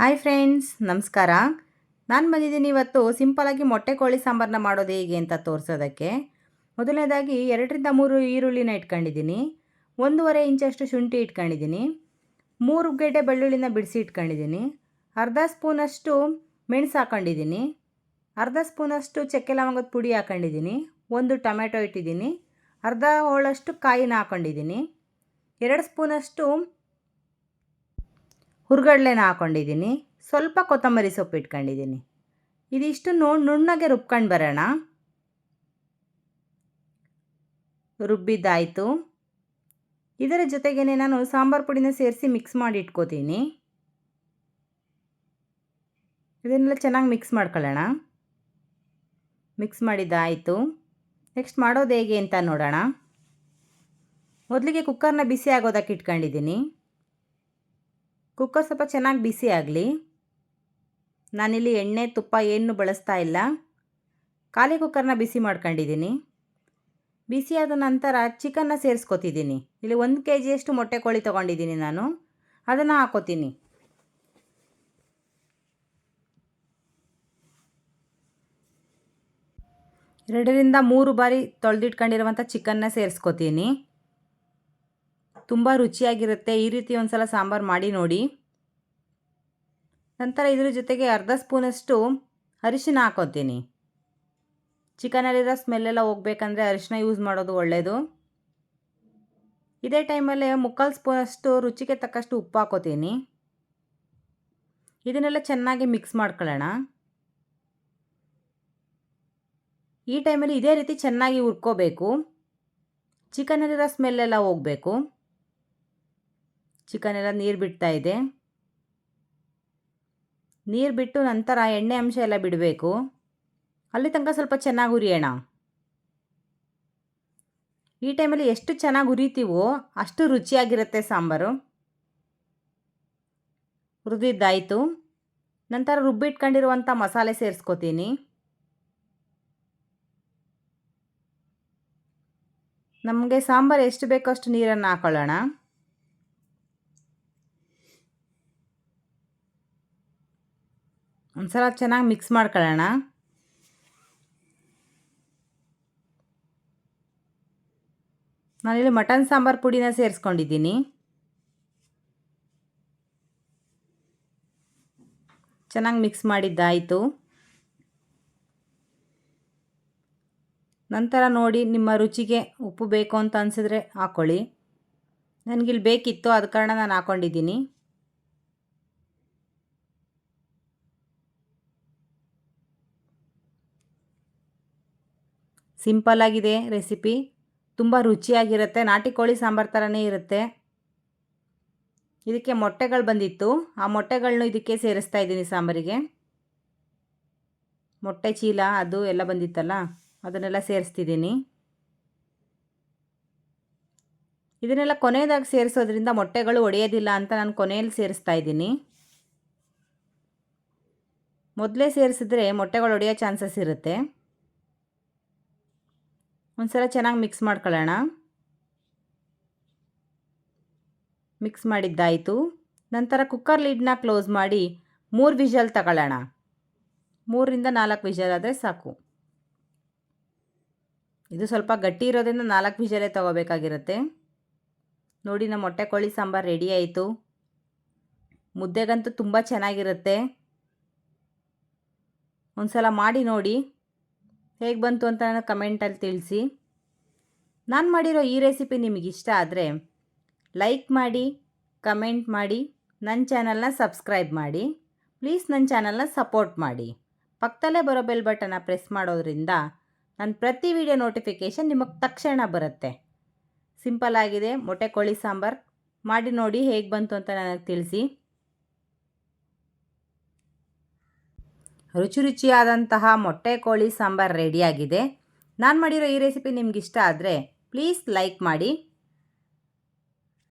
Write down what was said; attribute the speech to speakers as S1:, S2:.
S1: Hi friends ನಮಸ್ಕಾರ. ನಾನು ಬಂದಿದ್ದೀನಿ ಇವತ್ತು ಸಿಂಪಲಾಗಿ ಮೊಟ್ಟೆ ಕೋಳಿ ಸಾಂಬಾರನ್ನ ಮಾಡೋದು ಹೇಗೆ ಅಂತ ತೋರಿಸೋದಕ್ಕೆ. ಮೊದಲನೇದಾಗಿ ಎರಡರಿಂದ ಮೂರು ಈರುಳ್ಳಿನ ಇಟ್ಕೊಂಡಿದ್ದೀನಿ. ಒಂದೂವರೆ ಇಂಚಷ್ಟು ಶುಂಠಿ ಇಟ್ಕೊಂಡಿದ್ದೀನಿ. ಮೂರು ಗೆಡ್ಡೆ ಬೆಳ್ಳುಳ್ಳಿನ ಬಿಡಿಸಿ ಇಟ್ಕೊಂಡಿದ್ದೀನಿ. ಅರ್ಧ ಸ್ಪೂನಷ್ಟು ಮೆಣಸು ಹಾಕೊಂಡಿದ್ದೀನಿ. ಅರ್ಧ ಸ್ಪೂನಷ್ಟು ಚಕ್ಕೆ ಲವಂಗದ ಪುಡಿ ಹಾಕೊಂಡಿದ್ದೀನಿ. ಒಂದು ಟೊಮೆಟೊ ಇಟ್ಟಿದ್ದೀನಿ. ಅರ್ಧ ಹೋಳಷ್ಟು ಕಾಯಿನ ಹಾಕೊಂಡಿದ್ದೀನಿ. ಎರಡು ಸ್ಪೂನಷ್ಟು ಹುರ್ಗಡ್ಲೆನ ಹಾಕೊಂಡಿದ್ದೀನಿ. ಸ್ವಲ್ಪ ಕೊತ್ತಂಬರಿ ಸೊಪ್ಪು ಇಟ್ಕೊಂಡಿದ್ದೀನಿ. ಇದಿಷ್ಟು ನುಣ್ಣಗೆ ರುಬ್ಕೊಂಡು ಬರೋಣ. ರುಬ್ಬಿದ್ದಾಯಿತು. ಇದರ ಜೊತೆಗೇನೆ ನಾನು ಸಾಂಬಾರು ಪುಡಿನ ಸೇರಿಸಿ ಮಿಕ್ಸ್ ಮಾಡಿ ಇಟ್ಕೋತೀನಿ. ಇದನ್ನೆಲ್ಲ ಚೆನ್ನಾಗಿ ಮಿಕ್ಸ್ ಮಾಡ್ಕೊಳ್ಳೋಣ. ಮಿಕ್ಸ್ ಮಾಡಿದ್ದಾಯಿತು. ನೆಕ್ಸ್ಟ್ ಮಾಡೋದು ಹೇಗೆ ಅಂತ ನೋಡೋಣ. ಮೊದಲಿಗೆ ಕುಕ್ಕರ್ನ ಬಿಸಿ ಆಗೋದಕ್ಕೆ ಇಟ್ಕೊಂಡಿದ್ದೀನಿ. ಕುಕ್ಕರ್ ಸ್ವಲ್ಪ ಚೆನ್ನಾಗಿ ಬಿಸಿ ಆಗಲಿ. ನಾನಿಲ್ಲಿ ಎಣ್ಣೆ, ತುಪ್ಪ ಏನು ಬಳಸ್ತಾ ಇಲ್ಲ. ಖಾಲಿ ಕುಕ್ಕರ್ನ ಬಿಸಿ ಮಾಡ್ಕೊಂಡಿದ್ದೀನಿ. ಬಿಸಿಯಾದ ನಂತರ ಚಿಕನ್ನ ಸೇರಿಸ್ಕೊತಿದ್ದೀನಿ. ಇಲ್ಲಿ ಒಂದು ಕೆ ಜಿಯಷ್ಟು ಮೊಟ್ಟೆ ಕೋಳಿ ತೊಗೊಂಡಿದ್ದೀನಿ ನಾನು. ಅದನ್ನು ಹಾಕೋತೀನಿ. ಎರಡರಿಂದ ಮೂರು ಬಾರಿ ತೊಳೆದಿಟ್ಕೊಂಡಿರುವಂಥ ಚಿಕನ್ನ ಸೇರಿಸ್ಕೊತೀನಿ. ತುಂಬ ರುಚಿಯಾಗಿರುತ್ತೆ. ಈ ರೀತಿ ಒಂದು ಸಲ ಸಾಂಬಾರು ಮಾಡಿ ನೋಡಿ. ನಂತರ ಇದ್ರ ಜೊತೆಗೆ ಅರ್ಧ ಸ್ಪೂನಷ್ಟು ಅರಿಶಿನ ಹಾಕೋತೀನಿ. ಚಿಕನಲ್ಲಿರೋ ಸ್ಮೆಲ್ಲೆಲ್ಲ ಹೋಗ್ಬೇಕಂದ್ರೆ ಅರಿಶಿನ ಯೂಸ್ ಮಾಡೋದು ಒಳ್ಳೆಯದು ಇದೇ ಟೈಮಲ್ಲೇ ಮುಕ್ಕಾಲು ಸ್ಪೂನಷ್ಟು ರುಚಿಗೆ ತಕ್ಕಷ್ಟು ಉಪ್ಪು ಹಾಕೋತೀನಿ. ಇದನ್ನೆಲ್ಲ ಚೆನ್ನಾಗಿ ಮಿಕ್ಸ್ ಮಾಡ್ಕೊಳ್ಳೋಣ. ಈ ಟೈಮಲ್ಲಿ ಇದೇ ರೀತಿ ಚೆನ್ನಾಗಿ ಹುರ್ಕೋಬೇಕು. ಚಿಕನಲ್ಲಿರೋ ಸ್ಮೆಲ್ಲೆಲ್ಲ ಹೋಗಬೇಕು. ಚಿಕನ್ ಎಲ್ಲ ನೀರು ಬಿಡ್ತಾ ಇದೆ. ನೀರು ಬಿಟ್ಟು ನಂತರ ಎಣ್ಣೆ ಅಂಶ ಎಲ್ಲ ಬಿಡಬೇಕು. ಅಲ್ಲಿ ತನಕ ಸ್ವಲ್ಪ ಚೆನ್ನಾಗಿ ಹುರಿಯೋಣ. ಈ ಟೈಮಲ್ಲಿ ಎಷ್ಟು ಚೆನ್ನಾಗಿ ಹುರಿತೀವೋ ಅಷ್ಟು ರುಚಿಯಾಗಿರುತ್ತೆ ಸಾಂಬಾರು. ಹುರಿದಿದ್ದಾಯಿತು. ನಂತರ ರುಬ್ಬಿಟ್ಕೊಂಡಿರುವಂಥ ಮಸಾಲೆ ಸೇರಿಸ್ಕೋತೀನಿ. ನಮಗೆ ಸಾಂಬಾರು ಎಷ್ಟು ಬೇಕೋ ಅಷ್ಟು ನೀರನ್ನು ಹಾಕೊಳ್ಳೋಣ. ಒಂದು ಸಲ ಚೆನ್ನಾಗಿ ಮಿಕ್ಸ್ ಮಾಡ್ಕೊಳ್ಳೋಣ. ನಾನಿಲ್ಲಿ ಮಟನ್ ಸಾಂಬಾರು ಪುಡಿನ ಸೇರಿಸ್ಕೊಂಡಿದ್ದೀನಿ. ಚೆನ್ನಾಗಿ ಮಿಕ್ಸ್ ಮಾಡಿದ್ದಾಯಿತು. ನಂತರ ನೋಡಿ ನಿಮ್ಮ ರುಚಿಗೆ ಉಪ್ಪು ಬೇಕು ಅಂತ ಅನಿಸಿದ್ರೆ ಹಾಕ್ಕೊಳ್ಳಿ ನನಗಿಲ್ಲಿ ಬೇಕಿತ್ತು ಅದ ಕಾರಣ ನಾನು ಹಾಕ್ಕೊಂಡಿದ್ದೀನಿ ಸಿಂಪಲ್ಲಾಗಿದೆ ರೆಸಿಪಿ. ತುಂಬ ರುಚಿಯಾಗಿರುತ್ತೆ. ನಾಟಿ ಕೋಳಿ ಸಾಂಬಾರು ಥರನೇ ಇರುತ್ತೆ. ಇದಕ್ಕೆ ಮೊಟ್ಟೆಗಳು ಬಂದಿತ್ತು. ಆ ಮೊಟ್ಟೆಗಳನ್ನು ಇದಕ್ಕೆ ಸೇರಿಸ್ತಾ ಇದ್ದೀನಿ ಸಾಂಬಾರಿಗೆ. ಮೊಟ್ಟೆ ಚೀಲ ಅದು ಎಲ್ಲ ಬಂದಿತ್ತಲ್ಲ, ಅದನ್ನೆಲ್ಲ ಸೇರಿಸ್ತಿದ್ದೀನಿ. ಇದನ್ನೆಲ್ಲ ಕೊನೆಯದಾಗಿ ಸೇರಿಸೋದ್ರಿಂದ ಮೊಟ್ಟೆಗಳು ಒಡೆಯೋದಿಲ್ಲ ಅಂತ ನಾನು ಕೊನೆಯಲ್ಲಿ ಸೇರಿಸ್ತಾ ಇದ್ದೀನಿ. ಮೊದಲೇ ಸೇರಿಸಿದ್ರೆ ಮೊಟ್ಟೆಗಳು ಒಡೆಯೋ ಚಾನ್ಸಸ್ ಇರುತ್ತೆ. ಒಂದು ಸಲ ಚೆನ್ನಾಗಿ ಮಿಕ್ಸ್ ಮಾಡ್ಕೊಳ್ಳೋಣ. ಮಿಕ್ಸ್ ಮಾಡಿದ್ದಾಯಿತು. ನಂತರ ಕುಕ್ಕರ್ ಲಿಡ್ನ ಕ್ಲೋಸ್ ಮಾಡಿ ಮೂರು ವಿಷಲ್ ತಗೊಳ್ಳೋಣ. ಮೂರರಿಂದ ನಾಲ್ಕು ವಿಷಲ್ ಆದರೆ ಸಾಕು. ಇದು ಸ್ವಲ್ಪ ಗಟ್ಟಿ ಇರೋದ್ರಿಂದ ನಾಲ್ಕು ವಿಷಲೇ ತೊಗೋಬೇಕಾಗಿರುತ್ತೆ. ನೋಡಿ, ನಮ್ಮ ಮೊಟ್ಟೆ ಕೋಳಿ ಸಾಂಬಾರು ರೆಡಿ ಆಯಿತು. ಮುದ್ದೆಗಂತೂ ತುಂಬ ಚೆನ್ನಾಗಿರುತ್ತೆ. ಒಂದು ಸಲ ಮಾಡಿ ನೋಡಿ. ಹೇಗೆ ಬಂತು ಅಂತ ಕಮೆಂಟಲ್ಲಿ ತಿಳಿಸಿ. ನಾನು ಮಾಡಿರೋ ಈ ರೆಸಿಪಿ ನಿಮಗೆ ಇಷ್ಟ ಆದರೆ ಲೈಕ್ ಮಾಡಿ, ಕಮೆಂಟ್ ಮಾಡಿ ನನ್ನ ಚಾನಲ್ನ ಸಬ್ಸ್ಕ್ರೈಬ್ ಮಾಡಿ, ಪ್ಲೀಸ್ ನನ್ನ ಚಾನಲ್ನ ಸಪೋರ್ಟ್ ಮಾಡಿ. ಪಕ್ಕದಲ್ಲೇ ಬರೋ ಬೆಲ್ ಬಟನ್ನ ಪ್ರೆಸ್ ಮಾಡೋದ್ರಿಂದ ನನ್ನ ಪ್ರತಿ ವಿಡಿಯೋ ನೋಟಿಫಿಕೇಷನ್ ನಿಮಗೆ ತಕ್ಷಣ ಬರುತ್ತೆ. ಸಿಂಪಲ್ ಆಗಿದೆ, ಮೊಟ್ಟೆ ಕೋಳಿ ಸಾಂಬಾರು. ಮಾಡಿ ನೋಡಿ ಹೇಗೆ ಬಂತು ಅಂತ ನನಗೆ ತಿಳಿಸಿ. ರುಚಿ ರುಚಿಯಾದಂತಹ ಮೊಟ್ಟೆ ಕೋಳಿ ಸಾಂಬಾರು ರೆಡಿಯಾಗಿದೆ. ನಾನು ಮಾಡಿರೋ ಈ ರೆಸಿಪಿ ನಿಮ್ಗೆ ಇಷ್ಟ ಆದರೆ, ಪ್ಲೀಸ್ ಲೈಕ್ ಮಾಡಿ.